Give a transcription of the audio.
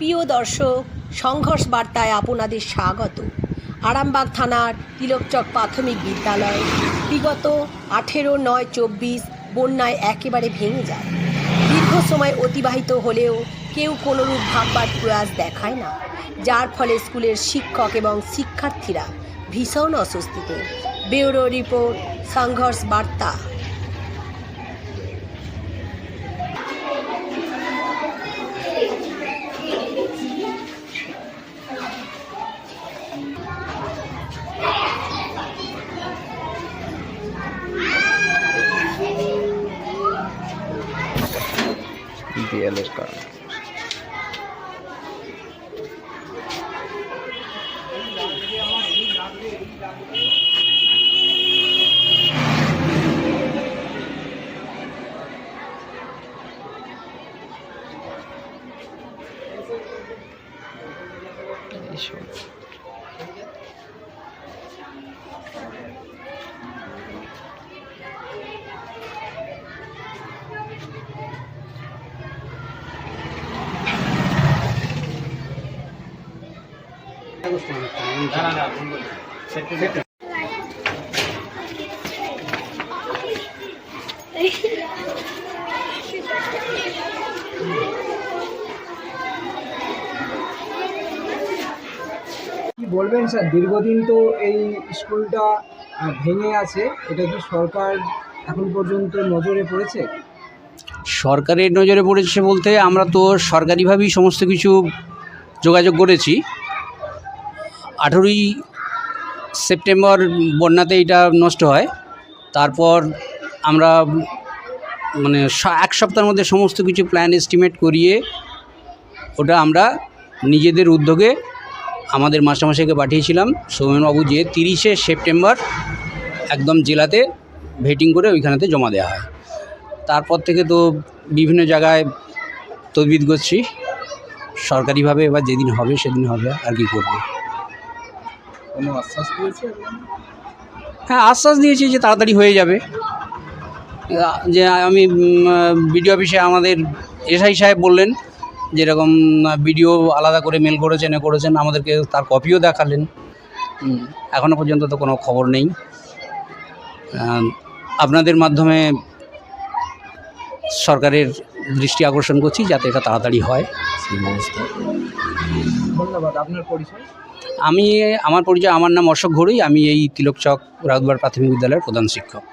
প্রিয় দর্শক, সংঘর্ষ বার্তায় আপনাদের স্বাগত। আরামবাগ থানার তিলকচক প্রাথমিক বিদ্যালয় বিগত আঠেরো, নয়, চব্বিশ বন্যায় একেবারে ভেঙে যায়। দীর্ঘ সময় অতিবাহিত হলেও কেউ কোনোরূপ ভাববার প্রয়াস দেখায় না। যার ফলে স্কুলের শিক্ষক এবং শিক্ষার্থীরা ভীষণ অস্বস্তিতে। ব্যুরো রিপোর্ট, সংঘর্ষ বার্তা। fieles carnes. Eso. বলবেন স্যার? দীর্ঘদিন তো এই স্কুলটা ভেঙে আছে। এটা কি সরকার এখন পর্যন্ত নজরে পড়েছে? সরকারের নজরে পড়েছে বলতে আমরা তো সরকারিভাবেই সমস্ত কিছু যোগাযোগ করেছি। আঠেরোই সেপ্টেম্বর বন্যাতে এটা নষ্ট হয়। তারপর আমরা মানে এক সপ্তাহের মধ্যে সমস্ত কিছু প্ল্যান এস্টিমেট করিয়ে ওটা আমরা নিজেদের উদ্যোগে আমাদের মাস্টারমশাইকে পাঠিয়েছিলাম। সৌমেনবাবু যে তিরিশে সেপ্টেম্বর একদম জেলাতে ভেটিং করে ওইখানেতে জমা দেওয়া হয়। তারপর থেকে তো বিভিন্ন জায়গায় তদবিদ করছি। সরকারিভাবে এবার যেদিন হবে সেদিন হবে আর কি করব। কোনো আশ্বাস দিয়েছে হ্যাঁ আশ্বাস দিয়েছি যে তাড়াতাড়ি হয়ে যাবে। যে আমি বিডিও অফিসে আমাদের এসআই সাহেব বললেন যেরকম বিডিও আলাদা করে মেল করেছেন এ করেছেন আমাদেরকে তার কপিও দেখালেন। হুম, এখনও পর্যন্ত তো কোনো খবর নেই। আপনাদের মাধ্যমে সরকারের দৃষ্টি আকর্ষণ করছি যাতে এটা তাড়াতাড়ি হয়। সেই ব্যবস্থা। ধন্যবাদ। আপনার পরিচয়? আমি, আমার পরিচয়, আমার নাম অশোক ঘড়ুই আমি এই তিলকচক রাউদবার প্রাথমিক বিদ্যালয়ের প্রধান শিক্ষক।